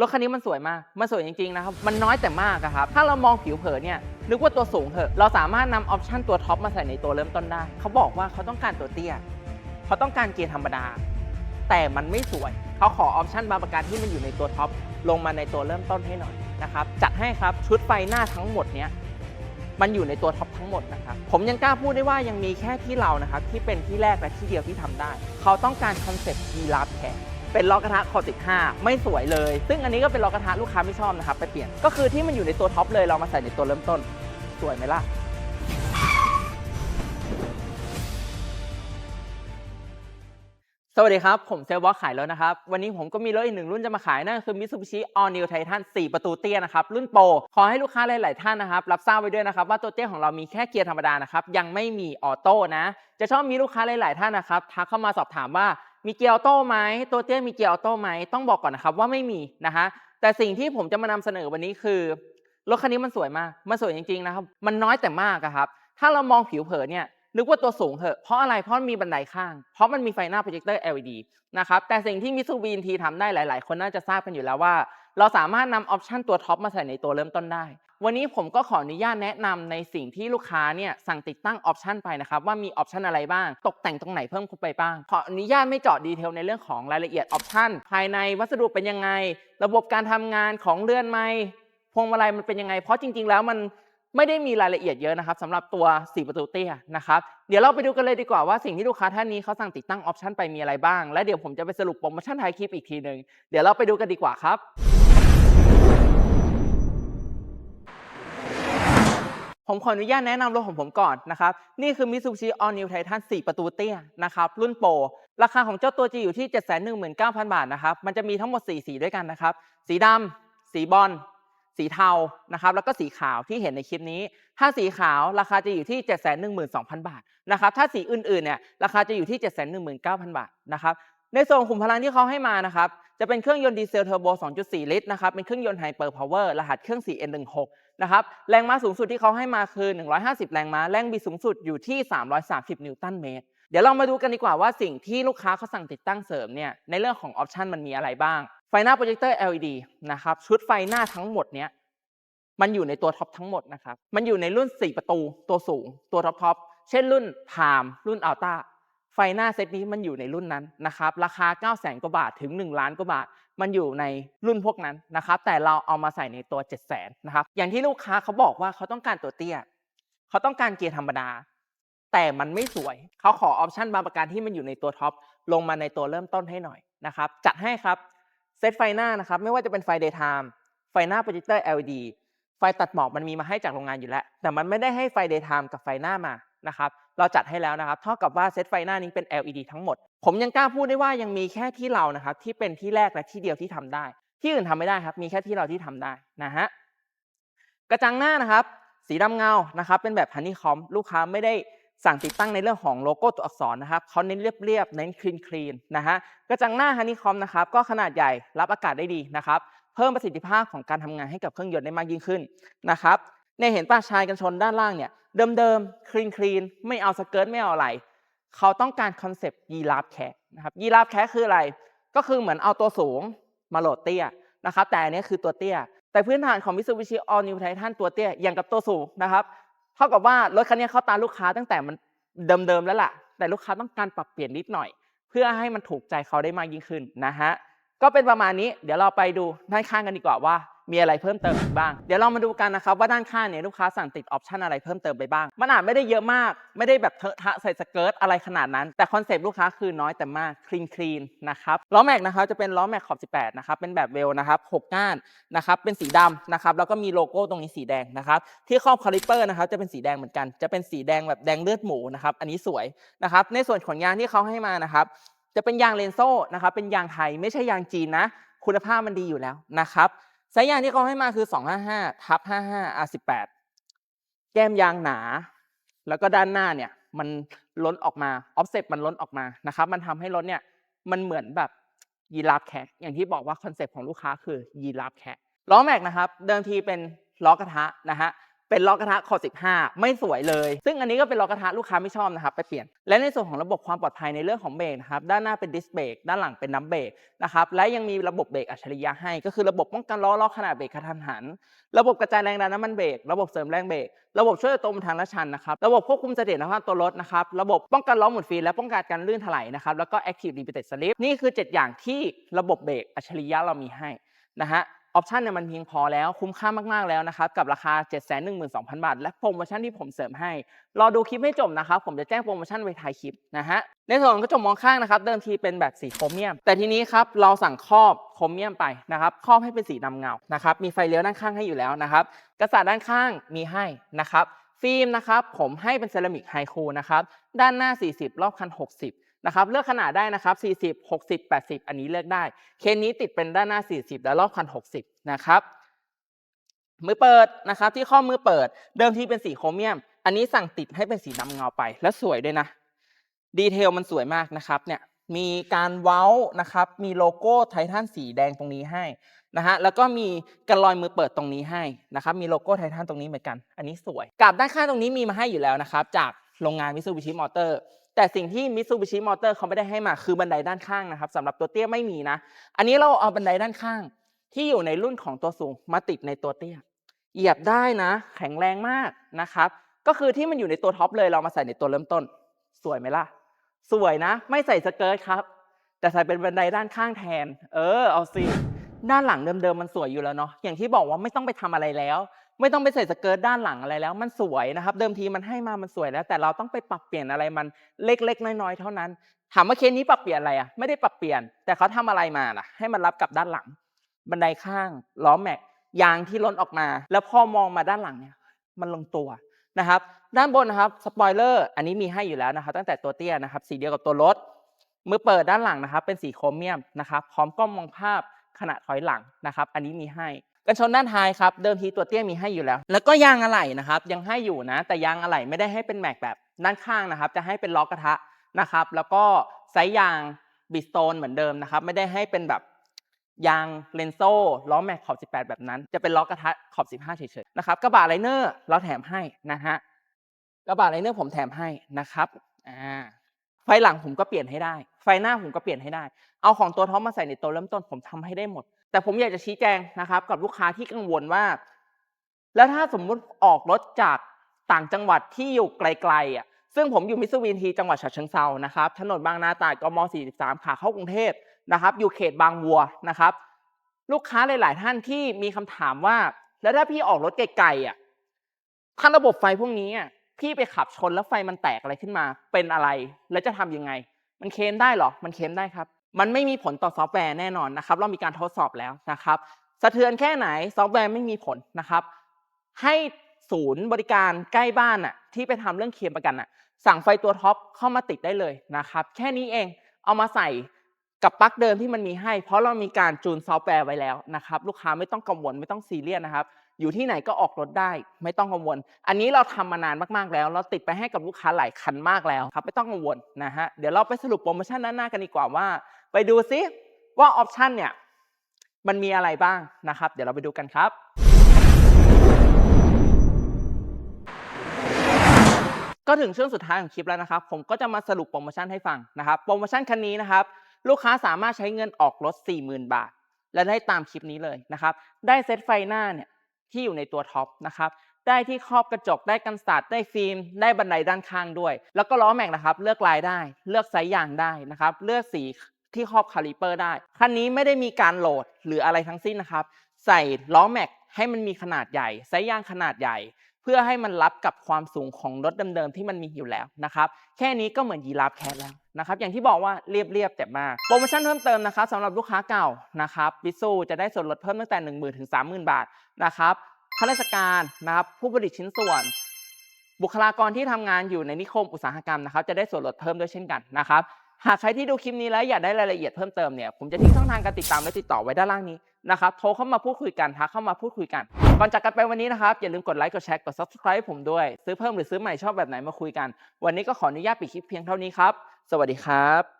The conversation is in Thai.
รถคันนี้มันสวยมาก มันสวยจริงๆนะครับ มันน้อยแต่มากครับ ถ้าเรามองผิวเผินเนี่ย นึกว่าตัวสูงเถอะ เราสามารถนำออปชันตัวท็อปมาใส่ในตัวเริ่มต้นได้ เขาบอกว่าเขาต้องการตัวเตี้ย เขาต้องการเกียร์ธรรมดา แต่มันไม่สวย เขาขอออปชันบางประการที่มันอยู่ในตัวท็อปลงมาในตัวเริ่มต้นให้หน่อยนะครับ จัดให้ครับชุดไฟหน้าทั้งหมดเนี้ยมันอยู่ในตัวท็อปทั้งหมดนะครับ ผมยังกล้าพูดได้ว่ายังมีแค่ที่เรานะครับที่เป็นที่แรกและที่เดียวที่ทำได้ เขาต้องการคอนเซ็ปต์ยีราฟแขน เป็นล้อกระทะคอติก5ไม่สวยเลย ซึ่งอันนี้ก็เป็นล้อกระทะลูกค้าไม่ชอบนะครับไปเปลี่ยนก็คือที่มันอยู่ในตัวท็อปเลยเรามาใส่ในตัวเริ่มต้น สวยไหมล่ะสวัสดีครับ ผมเซลวอลขายรถนะครับ วันนี้ผมก็มีรถอีกหนึ่งรุ่นจะมาขาย นั่นคือ Mitsubishi All New Titan 4 ประตูเตี้ยนะครับ รุ่นโปรขอให้ลูกค้าหลาย ๆ ท่านนะครับ รับทราบไว้ด้วยนะครับ ว่าตัวเตี้ยของเรามีแค่เกียร์ธรรมดานะครับ ยังไม่มีออโต้นะ จะชอบมีลูกค้าหลาย ๆ ท่านนะครับ ทักเข้ามาสอบถามว่า มีเกียร์ออโต้ไหมตัวเตี้ยมีเกียร์ออโต้ไหมต้องบอกก่อนนะครับว่าไม่มีนะฮะแต่สิ่งที่ผมจะมานำเสนอวันนี้คือรถคันนี้มันสวยมาก มันสวยจริงๆนะครับมันน้อยแต่มากครับ ถ้าเรามองผิวเผินเนี่ยนึกว่าตัวสูงเหอะ เพราะอะไร เพราะมันมีบันไดข้าง เพราะมันมีไฟหน้าโปรเจคเตอร์ LED นะครับ แต่สิ่งที่มิซูบินทีทำได้หลาย ๆ คนน่าจะทราบกันอยู่แล้วว่า เราสามารถนำออปชันตัวท็อปมาใส่ในตัวเริ่มต้นได้ วันนี้ผมก็ขออนุญาตแนะนำในสิ่งที่ลูกค้าเนี่ยสั่งติดตั้งออปชันไปนะครับว่ามีออปชันอะไรบ้าง ตกแต่งตรงไหนเพิ่มเข้าไปบ้าง ขออนุญาตไม่เจาะดีเทลในเรื่องของรายละเอียดออปชันภายในวัสดุเป็นยังไง ระบบการทำงานของเรือนไม้พวงมาลัยมันเป็นยังไง เพราะจริง ๆ แล้วมันไม่ได้มีรายละเอียดเยอะนะครับสำหรับตัว 4 ประตูเตี้ยนะครับเดี๋ยวเราไปดูกันเลยดีกว่าว่าสิ่งที่ลูกค้าท่านนี้เขาสั่งติดตั้งออปชันไปมีอะไรบ้างและเดี๋ยวผมจะไปสรุปโปรโมชั่นท้ายคลิปอีกทีหนึ่งเดี๋ยวเราไปดูกันดีกว่าครับ ผมขออนุญาตแนะนำรถของผมก่อนนะครับ นี่คือ Mitsubishi All New Titan 4 ประตูเตี้ยนะครับ รุ่นโปร ราคาของเจ้าตัวจะอยู่ที่ 719,000 บาทนะครับ มันจะมีทั้งหมด 4 สีด้วยกันนะครับ สีดำสีบอลสีเทานะครับ แล้วก็สีขาวที่เห็นในคลิปนี้ ถ้าสีขาวราคาจะอยู่ที่ 712,000 บาทนะครับ ถ้าสีอื่นๆเนี่ยราคาจะอยู่ที่ 719,000 บาทนะครับ ในส่วนขุมพลังที่เขาให้มานะครับจะเป็นเครื่องยนต์ดีเซลเทอร์โบ 2.4 ลิตรนะครับ เป็นเครื่องยนต์ไฮเปอร์พาวเวอร์รหัสเครื่อง 4N16 นะครับ แรงม้าสูงสุดที่เขาให้มาคือ 150 แรงม้า แรงบิดสูงสุดอยู่ที่ 330 นิวตันเมตร เดี๋ยวเรามาดูกันดีกว่าว่าสิ่งที่ลูกค้าเขาสั่งติดตั้งเสริมเนี่ย ในเรื่องของออปชันมันมีอะไรบ้าง ไฟหน้าโปรเจคเตอร์ LED นะครับ ชุดไฟหน้าทั้งหมดเนี้ย มันอยู่ในตัวท็อปทั้งหมดนะครับ มันอยู่ในรุ่น 4 ประตู ตัวสูง ตัวท็อปท็อป เช่นรุ่นพามรุ่นอัลต้า ไฟหน้าเซตนี้มันอยู่ในรุ่นนั้นนะครับ ราคา9 0 0 0 0 0กว่าบาทถึง 1 ล้านกว่าบาท มันอยู่ในรุ่นพวกนั้นนะครับ แต่เราเอามาใส่ในตัว 7 0 0 0 0 0นะครับ อย่างที่ลูกค้าเขาบอกว่าเขาต้องการตัวเตี้ย เขาต้องการเกียร์ธรรมดา แต่มันไม่สวย เขาขอออปชันบางประการที่มันอยู่ในตัวท็อปลงมาในตัวเริ่มต้นให้หน่อยนะครับ จัดให้ครับ เซตไฟหน้านะครับ ไม่ว่าจะเป็นไฟ daytime ไฟหน้าโปรเจคเตอร์ LED ไฟตัดหมอกมันมีมาให้จากโรงงานอยู่แล้ว แต่มันไม่ได้ให้ไฟ daytime กับไฟหน้ามา นะครับเราจัดให้แล้วนะครับ เท่ากับว่าเซตไฟหน้านี้เป็น LED ทั้งหมด ผมยังกล้าพูดได้ว่ายังมีแค่ที่เรานะครับที่เป็นที่แรกและที่เดียวที่ทำได้ ที่อื่นทำไม่ได้ครับมีแค่ที่เราที่ทำได้นะฮะกระจังหน้านะครับ สีดำเงานะครับ เป็นแบบฮันนี่คอมลูกค้าไม่ได้สั่งติดตั้งในเรื่องของโลโก้ตัวอักษรนะครับเขาเน้นเรียบๆเน้นคลีนคลีนนะฮะกระจังหน้าฮันนี่คอมนะครับก็ขนาดใหญ่รับอากาศได้ดีนะครับเพิ่มประสิทธิภาพของการทำงานให้กับเครื่องยนต์ได้มากยิ่งขึ้นนะครับเนี่ยเห็นป้าชายกันชนด้านล่างเนี่ย เดิมๆคลีนคลีนไม่เอาสเกิร์ตไม่เอาอะไร เขาต้องการคอนเซปต์ยีราฟแคะนะครับยีราฟแคะคืออะไร ก็คือเหมือนเอาตัวสูงมาโหลดเตี้ยนะครับแต่อันนี้คือตัวเตี้ย แต่พื้นฐานของ Mitsubishi All New Titan ตัวเตี้ยอย่างกับตัวสูงนะครับเท่ากับว่ารถคันนี้เข้าตาลูกค้าตั้งแต่มันเดิมๆแล้วล่ะ แต่ลูกค้าต้องการปรับเปลี่ยนนิดหน่อย เพื่อให้มันถูกใจเขาได้มากยิ่งขึ้นนะฮะก็เป็นประมาณนี้เดี๋ยวเราไปดูด้านข้างกันดีกว่าว่า มีอะไรเพิ่มเติมอีกบ้าง เดี๋ยวเรามาดูกันนะครับว่าด้านข้างเนี่ยลูกค้าสั่งติดออปชันอะไรเพิ่มเติมไปบ้าง มันอาจไม่ได้เยอะมาก ไม่ได้แบบเทอะทะใส่สเกิร์ตอะไรขนาดนั้น แต่คอนเซปต์ลูกค้าคือน้อยแต่มากคลีนคลีนนะครับ ล้อแม็กนะครับจะเป็นล้อแม็กขอบ 18 นะครับ เป็นแบบเวลนะครับ6ก้านนะครับ เป็นสีดำนะครับ แล้วก็มีโลโก้ตรงนี้สีแดงนะครับ ที่ครอบคาลิเปอร์นะครับจะเป็นสีแดงเหมือนกัน จะเป็นสีแดงแบบแดงเลือดหมูนะครับ อันนี้สวยนะครับ ในส่วนของยางที่เขาให้มานะครับจะเป็นยางเลนโซ่นะครับ เป็นยางไทยไม่ใช่ยางจีนนะ คุณภาพมันดีอยู่แล้วนะครับ สายยางที่เขาให้มาคือ255ทับ55 R18 แก้มยางหนา แล้วก็ด้านหน้าเนี่ยมันล้นออกมาออฟเซ็ตมันล้นออกมานะครับ มันทำให้รถเนี่ยมันเหมือนแบบยีราฟแคะอย่างที่บอกว่าคอนเซ็ปต์ของลูกค้าคือยีราฟแคะล้อแม็กนะครับ เดิมทีเป็นล้อกระทะนะฮะ เป็นล้อกระทะคอ15 ไม่สวยเลย ซึ่งอันนี้ก็เป็นล้อกระทะลูกค้าไม่ชอบนะครับ ไปเปลี่ยน และในส่วนของระบบความปลอดภัยในเรื่องของเบรกนะครับ ด้านหน้าเป็นดิสเบรกด้านหลังเป็นน้ำเบรกนะครับ และยังมีระบบเบรกอัจฉริยะให้ ก็คือระบบป้องกันล้อล็อกขณะเบรกกระทันหัน ระบบกระจายแรงดันน้ำมันเบรก ระบบเสริมแรงเบรก ระบบช่วยตัวบนทางลาดชันนะครับ ระบบควบคุมเสถียรภาพตัวรถนะครับ ระบบป้องกันล้อหมุนฟรีและป้องกันการลื่นถลายนะครับ แล้วก็ Active Limited Slip นี่คือ 7 อย่างที่ระบบเบรกอัจฉริยะเรามีให้นะฮะ ออปชันเนี่ยมันเพียงพอแล้วคุ้มค่ามากๆแล้วนะครับกับราคา 712,000 บาท และโปรโมชั่นที่ผมเสริมให้ รอดูคลิปให้จบนะครับ ผมจะแจ้งโปรโมชั่นไว้ท้ายคลิปนะฮะในส่วนของกระจกมองข้างนะครับ เดิมทีเป็นแบบสีโครเมียม แต่ทีนี้ครับเราสั่งครอบโครเมียมไปนะครับครอบให้เป็นสีดำเงานะครับมีไฟเลี้ยวด้านข้างให้อยู่แล้วนะครับกระสาด้านข้างมีให้นะครับฟิล์มนะครับผมให้เป็นเซรามิกไฮคูนะครับด้านหน้า 40 รอบคัน 60 นะครับเลือกขนาดได้นะครับ 40 60 80 อันนี้เลือกได้ เคสนี้ติดเป็นด้านหน้า 40 และรอบคัน 60 นะครับ มือเปิดนะครับที่ข้อมือเปิด เดิมทีเป็นสีโครเมียม อันนี้สั่งติดให้เป็นสีดำเงาไป และสวยด้วยนะ ดีเทลมันสวยมากนะครับเนี่ยมีการเว้านะครับ มีโลโก้ไททันสีแดงตรงนี้ให้นะฮะ แล้วก็มีกันรอยมือเปิดตรงนี้ให้นะครับ มีโลโก้ไททันตรงนี้เหมือนกัน อันนี้สวย กับด้านข้างตรงนี้มีมาให้อยู่แล้วนะครับ จากโรงงานมิซูบิชิมอเตอร์ แต่สิ่งที่มิ t ซูบิชิมอเตอร์เขาไม่ได้ให้มาคือบันไดด้านข้างนะครับสำหรับตัวเตี้ยไม่มีนะ อันนี้เราเอาบันไดด้านข้าง ที่อยู่ในรุ่นของตัวสูงมาติดในตัวเตี้ยเหยียบได้นะ แข็งแรงมากนะครับ ก็คือที่มันอยู่ในตัวท็อปเลยเรามาใส่ในตัวเริ่มต้น สวยไหมล่ะ สวยนะ ไม่ใส่สเกิร์ตครับ แต่ใส่เป็นบันไดด้านข้างแทน เออเอาสิด้านหลังเดิมๆมันสวยอยู่แล้วเนาะอย่างที่บอกว่าไม่ต้องไปทำอะไรแล้ว ไม่ต้องไปใส่สเกิร์ตด้านหลังอะไรแล้ว มันสวยนะครับ เดิมทีมันให้มามันสวยแล้ว แต่เราต้องไปปรับเปลี่ยนอะไรมันเล็กๆ น้อยๆ เท่านั้น ถามว่าเคสนี้ปรับเปลี่ยนอะไรอะไม่ได้ปรับเปลี่ยน แต่เขาทำอะไรมาล่ะ ให้มันรับกับด้านหลัง บันไดข้างล้อแม็กยางที่ล้นออกมา แล้วพอมองมาด้านหลังเนี่ยมันลงตัวนะครับ ด้านบนนะครับสปอยเลอร์อันนี้มีให้อยู่แล้วนะครับ ตั้งแต่ตัวเตี้ยนะครับ สีเดียวกับตัวรถมือเปิดด้านหลังนะครับ เป็นสีโครเมียมนะครับ พร้อมกล้องมองภาพขณะถอยหลังนะครับ อันนี้มีให้ กันชนด้านท้ายครับเดิมทีตัวเตี้ยมีให้อยู่แล้ว แล้วก็ยางอะไหล่นะครับยังให้อยู่นะ แต่ยางอะไหล่ไม่ได้ให้เป็นแม็กแบบด้านข้างนะครับ จะให้เป็นล้อกระทะนะครับ แล้วก็ไซส์ยางบิสโตนเหมือนเดิมนะครับ ไม่ได้ให้เป็นแบบยางเลนโซ่ล้อแม็กขอบ 18 แบบนั้น จะเป็นล้อกระทะขอบ 15 เฉยๆนะครับกระบะไลเนอร์เราแถมให้นะฮะกระบะไลเนอร์ผมแถมให้นะครับอ่าไฟหลังผมก็เปลี่ยนให้ได้ ไฟหน้าผมก็เปลี่ยนให้ได้ เอาของตัวท็อปมาใส่ในตัวเริ่มต้นผมทำให้ได้หมด แต่ผมอยากจะชี้แจงนะครับ กับลูกค้าที่กังวลว่า แล้วถ้าสมมุติออกรถจากต่างจังหวัดที่อยู่ไกลๆอะซึ่งผมอยู่มิสซูบินทีจังหวัดฉะเชิงเซานะครับถนนบางนาตราดกม 43 ขาเข้ากรุงเทพนะครับ อยู่เขตบางวัวนะครับ ลูกค้าหลาย ๆ ท่านที่มีคำถามว่า แล้วถ้าพี่ออกรถไกลๆอะถ้าระบบไฟพวกนี้พี่ไปขับชนแล้วไฟมันแตกอะไรขึ้นมา เป็นอะไร แล้วจะทำยังไง มันเคลมได้หรอ มันเคลมได้ครับ มันไม่มีผลต่อซอฟต์แวร์แน่นอนนะครับ เรามีการทดสอบแล้วนะครับ สะเทือนแค่ไหนซอฟต์แวร์ไม่มีผลนะครับ ให้ศูนย์บริการใกล้บ้านอะที่ไปทำเรื่องเคลมประกันอะสั่งไฟตัวท็อปเข้ามาติดได้เลยนะครับ แค่นี้เองเอามาใส่กับปลั๊กเดิมที่มันมีให้ เพราะเรามีการจูนซอฟต์แวร์ไว้แล้วนะครับ ลูกค้าไม่ต้องกังวลไม่ต้องซีเรียสนะครับ อยู่ที่ไหนก็ออกรถได้ ไม่ต้องกังวล อันนี้เราทำมานานมากๆแล้ว เราติดไปให้กับลูกค้าหลายคันมากแล้วครับ ไม่ต้องกังวลนะฮะเดี๋ยวเราไปสรุปโปรโมชั่นด้านหน้ากันดีกว่าว่า ไปดูซิว่าออปชันเนี่ยมันมีอะไรบ้างนะครับ เดี๋ยวเราไปดูกันครับ ก็ถึงช่วงสุดท้ายของคลิปแล้วนะครับ ผมก็จะมาสรุปโปรโมชั่นให้ฟังนะครับ โปรโมชั่นคันนี้นะครับ ลูกค้าสามารถใช้เงินออกรถ 40,000 บาท และได้ตามคลิปนี้เลยนะครับ ได้เซตไฟหน้าเนี่ยที่อยู่ในตัวท็อปนะครับได้ที่ครอบกระจกได้กันสาดได้ฟิล์ม ได้บันไดด้านข้างด้วย แล้วก็ล้อแม็กนะครับ เลือกลายได้ เลือกไซส์ยางได้นะครับ เลือกสี ที่ครอบคาลิเปอร์ได้ คันนี้ไม่ได้มีการโหลดหรืออะไรทั้งสิ้นนะครับ ใส่ล้อแม็กให้มันมีขนาดใหญ่ไซส์ยางขนาดใหญ่ เพื่อให้มันรับกับความสูงของรถเดิมๆที่มันมีอยู่แล้วนะครับ แค่นี้ก็เหมือนยีราฟแคทแล้วนะครับ อย่างที่บอกว่าเรียบๆแต่มาก โปรโมชั่นเพิ่มเติมนะครับสำหรับลูกค้าเก่านะครับบิซูจะได้ส่วนลดเพิ่มตั้งแต่ 1 0,000ถึง30,000 บาทนะครับข้าราชการนะครับผู้ผลิตชิ้นส่วนบุคลากรที่ทำงานอยู่ในนิคมอุตสาหกรรมนะครับจะได้ส่วนลดเพิ่มด้วยเช่นกันนะครับ หากใครที่ดูคลิปนี้แล้วอยากได้รายละเอียดเพิ่มเติมเนี่ยผมจะทิ้งช่องทางการติดตามและติดต่อไว้ด้านล่างนี้นะครับโทรเข้ามาพูดคุยกันทักเข้ามาพูดคุยกัน ก่อนจากกันไปวันนี้นะครับอย่าลืมกดไลค์กดแชร์กด subscribe ให้ผมด้วย ซื้อเพิ่มหรือซื้อใหม่ชอบแบบไหนมาคุยกัน วันนี้ก็ขออนุญาตปิดคลิปเพียงเท่านี้ครับ สวัสดีครับ